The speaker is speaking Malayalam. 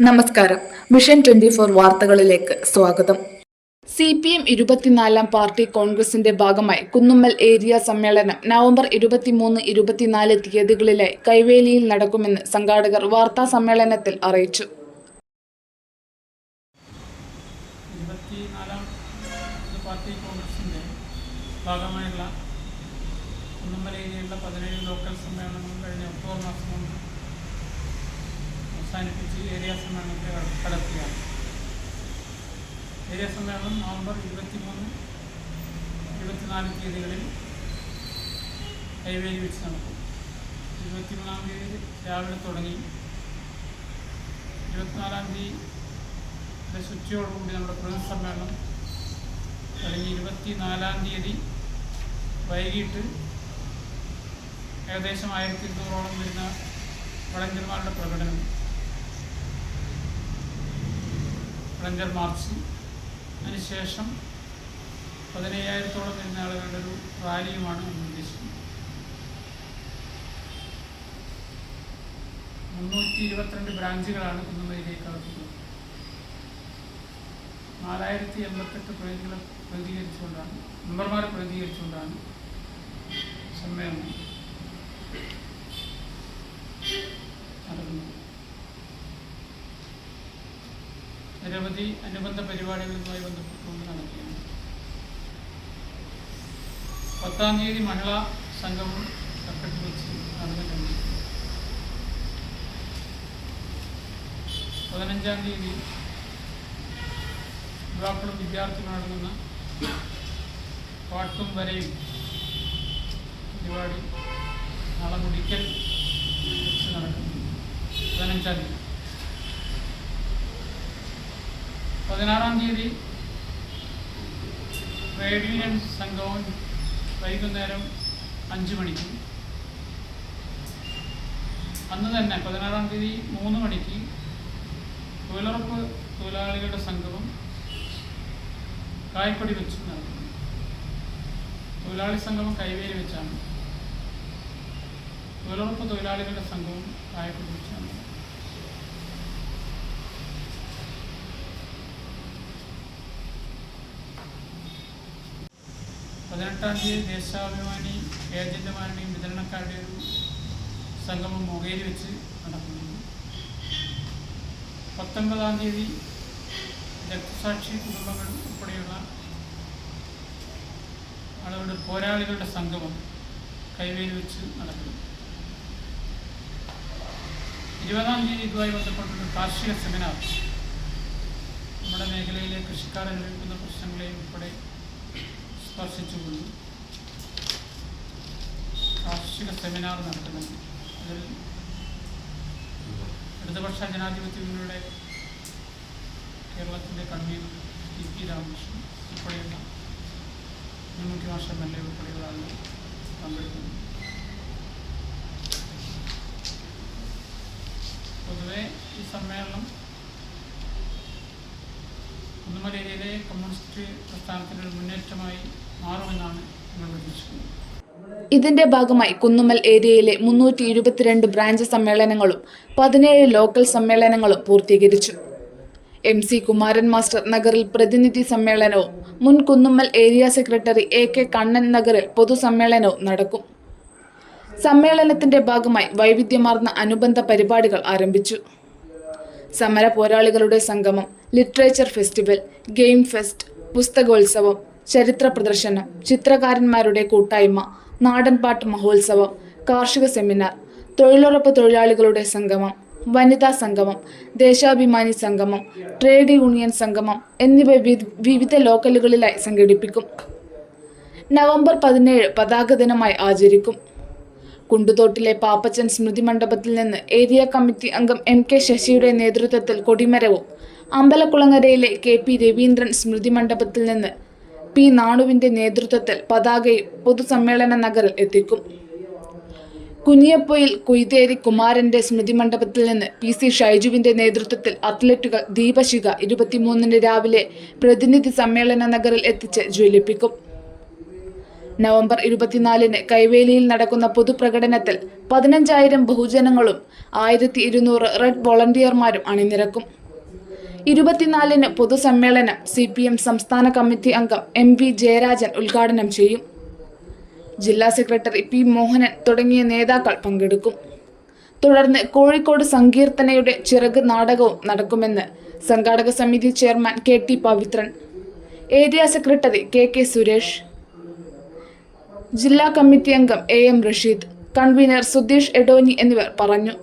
നമസ്കാരം. മിഷൻ ട്വന്റി ഫോർ വാർത്തകളിലേക്ക് സ്വാഗതം. സി പി എം ഇരുപത്തിനാലാം പാർട്ടി കോൺഗ്രസിന്റെ ഭാഗമായി കുന്നുമ്മൽ ഏരിയ സമ്മേളനം നവംബർ ഇരുപത്തിമൂന്ന് ഇരുപത്തിനാല് തീയതികളിലായി കൈവേലിയിൽ നടക്കുമെന്ന് സംഘാടകർ വാർത്താ സമ്മേളനത്തിൽ അറിയിച്ചു. പാർട്ടി കോൺഗ്രസിന്റെ ഭാഗമായുള്ള കുന്നമ്മൽ ഏരിയയിലുള്ള പതിനേഴ് ലോക്കൽ സമ്മേളനങ്ങൾ കഴിഞ്ഞ ഒക്ടോബർ മാസം കൊണ്ട് അവസാനിപ്പിച്ച് ഏരിയ സമ്മേളനത്തെ കടത്തിയാണ് ഏരിയ സമ്മേളനം നവംബർ ഇരുപത്തിമൂന്ന് ഇരുപത്തിനാല് തീയതികളിൽ ഹൈവേയിൽ വെച്ച് നടക്കും. ഇരുപത്തിമൂന്നാം തീയതി രാവിലെ തുടങ്ങി. ഇരുപത്തിനാലാം തീയതി ശുചിയോടുകൂടി നമ്മുടെ പ്രകൃതി സമ്മേളനം കഴിഞ്ഞ് ഇരുപത്തിനാലാം തീയതി വൈകിട്ട് ഏകദേശം ആയിരത്തി ഇരുന്നൂറോളം വരുന്ന വളണ്ടിയർമാരുടെ പ്രകടനം. Volunteer march. അതിനുശേഷം പതിനയ്യായിരത്തോളം വരുന്ന ആളുകളുടെ ഒരു റാലിയുമാണ് ഉദ്ദേശിക്കുന്നത്. മുന്നൂറ്റി ഇരുപത്തിരണ്ട് ബ്രാഞ്ചുകളാണ് കുന്നുമയിലേക്ക് നടത്തുന്നത് നാലായിരത്തി എൺപത്തെട്ട് പ്രതികളെ പ്രതികരിച്ചുകൊണ്ടാണ് മെമ്പർമാരെ പ്രതികരിച്ചുകൊണ്ടാണ് സമ്മേളനം. നിരവധി അനുബന്ധ പരിപാടികളുമായി ബന്ധപ്പെട്ടുകൊണ്ട് നടക്കുകയാണ്. പത്താം തീയതി മഹിളാ സംഗമം കക്കട്ടിൽ വെച്ച് നടന്നിട്ടുണ്ട് പതിനഞ്ചാം തീയതി യുവാക്കളും വിദ്യാർത്ഥികളും അടങ്ങുന്ന പാട്ടും വരയും പരിപാടി നാളെ മുടിക്കൽ വെച്ച് നടക്കുന്നു. പതിനഞ്ചാം തീയതി. പതിനാറാം തീയതി ട്രേഡ് യൂണിയൻ സംഘവും വൈകുന്നേരം അഞ്ച് മണിക്ക്. അന്ന് തന്നെ പതിനാറാം തീയതി മൂന്ന് മണിക്ക് തൊഴിലുറപ്പ് തൊഴിലാളികളുടെ സംഘവും കായ്പടി വെച്ച് നടത്തുന്നു തൊഴിലാളി സംഗമം കൈവേലി വെച്ചാണ്. തൊഴിലുറപ്പ് തൊഴിലാളികളുടെ സംഘവും കായപ്പടി വെച്ചാണ് പതിനെട്ടാം തീയതി ദേശാഭിമാനി ഏജന്റുമാരുടെയും വിതരണക്കാരുടെയും ഒരു സംഗമം മുകയിൽ വെച്ച് നടക്കുന്നു പത്തൊൻപതാം തീയതി രക്തസാക്ഷി കുടുംബങ്ങൾ ഉൾപ്പെടെയുള്ള ആളുകളുടെ പോരാളികളുടെ സംഗമം കൈവേലി വെച്ച് നടക്കുന്നു. ഇരുപതാം തീയതി ഇതുമായി ബന്ധപ്പെട്ടൊരു കാർഷിക സെമിനാർ നമ്മുടെ മേഖലയിലെ കൃഷിക്കാർ അനുഭവിക്കുന്ന പ്രശ്നങ്ങളെയും ഉൾപ്പെടെ സ്പർശിച്ചുകൊണ്ട് കാർഷിക സെമിനാർ നടത്തുന്നുണ്ട് അതിൽ ഇടതുപക്ഷ ജനാധിപത്യ മുന്നണിയുടെ കേരളത്തിന്റെ കൺവീനർ ടി പി രാമകൃഷ്ണൻ ഉൾപ്പെടെയുള്ള മുന്നൂറ്റി വർഷം എം എൽ എ ഉൾപ്പെടെയുള്ള ആളുകൾ പങ്കെടുക്കുന്നു. പൊതുവെ ഈ സമ്മേളനം കുന്നുമല ഏരിയയിലെ കമ്മ്യൂണിസ്റ്റ് പ്രസ്ഥാനത്തിന്റെ മുന്നേറ്റമായി മാറുമെന്നാണ് ഇതിന്റെ ഭാഗമായി കുന്നുമ്മൽ ഏരിയയിലെ മുന്നൂറ്റി ഇരുപത്തിരണ്ട് ബ്രാഞ്ച് സമ്മേളനങ്ങളും പതിനേഴ് ലോക്കൽ സമ്മേളനങ്ങളും പൂർത്തീകരിച്ചു. എം സി കുമാരൻ മാസ്റ്റർ നഗറിൽ പ്രതിനിധി സമ്മേളനവും മുൻ Kunnummal area secretary A K Kannan നഗറിൽ പൊതുസമ്മേളനവും നടക്കും. സമ്മേളനത്തിന്റെ ഭാഗമായി വൈവിധ്യമാർന്ന അനുബന്ധ പരിപാടികൾ ആരംഭിച്ചു. സമര പോരാളികളുടെ സംഗമം ലിറ്ററേച്ചർ ഫെസ്റ്റിവൽ ഗെയിം ഫെസ്റ്റ് പുസ്തകോത്സവം ചരിത്ര പ്രദർശനം ചിത്രകാരന്മാരുടെ കൂട്ടായ്മ നാടൻപാട്ട് മഹോത്സവം കാർഷിക സെമിനാർ തൊഴിലുറപ്പ് തൊഴിലാളികളുടെ സംഗമം വനിതാ സംഗമം ദേശാഭിമാനി സംഗമം ട്രേഡ് യൂണിയൻ സംഗമം എന്നിവ വിവി- വിവിധ ലോക്കലുകളിലായി സംഘടിപ്പിക്കും. നവംബർ പതിനേഴ് പതാക ദിനമായി ആചരിക്കും. കുണ്ടുതോട്ടിലെ പാപ്പച്ചൻ സ്മൃതി മണ്ഡപത്തിൽ നിന്ന് ഏരിയ കമ്മിറ്റി അംഗം എം കെ ശശിയുടെ നേതൃത്വത്തിൽ കൊടിമരവും അമ്പലക്കുളങ്ങരയിലെ കെ പി രവീന്ദ്രൻ സ്മൃതി മണ്ഡപത്തിൽ നിന്ന് പി നാണുവിന്റെ നേതൃത്വത്തിൽ പതാകയും പൊതുസമ്മേളന നഗറിൽ എത്തിക്കും. കുഞ്ഞിയപ്പൊയിൽ കുയ്തേരി കുമാരന്റെ സ്മൃതി മണ്ഡപത്തിൽ നിന്ന് പി സി ഷൈജുവിന്റെ നേതൃത്വത്തിൽ അത്ലറ്റുകൾ ദീപശിഖ ഇരുപത്തിമൂന്നിന് രാവിലെ പ്രതിനിധി സമ്മേളന നഗറിൽ എത്തിച്ച് ജ്വലിപ്പിക്കും. നവംബർ ഇരുപത്തിനാലിന് കൈവേലിയിൽ നടക്കുന്ന പൊതുപ്രകടനത്തിൽ പതിനഞ്ചായിരം ബഹുജനങ്ങളും ആയിരത്തി ഇരുന്നൂറ് റെഡ് വോളണ്ടിയർമാരും അണിനിരക്കും. ഇരുപത്തിനാലിന് പൊതുസമ്മേളനം സി പി എം സംസ്ഥാന കമ്മിറ്റി അംഗം എം വി ജയരാജൻ ഉദ്ഘാടനം ചെയ്യും. ജില്ലാ സെക്രട്ടറി പി മോഹനൻ തുടങ്ങിയ നേതാക്കൾ പങ്കെടുക്കും. തുടർന്ന് കോഴിക്കോട് സങ്കീർത്തനയുടെ ചിറക് നാടകവും നടക്കുമെന്ന് സംഘാടക സമിതി chairman K T Pavithran area secretary K K Suresh ജില്ലാ കമ്മിറ്റി അംഗം A M Rasheed convener Sudheesh Edoni എന്നിവർ പറഞ്ഞു.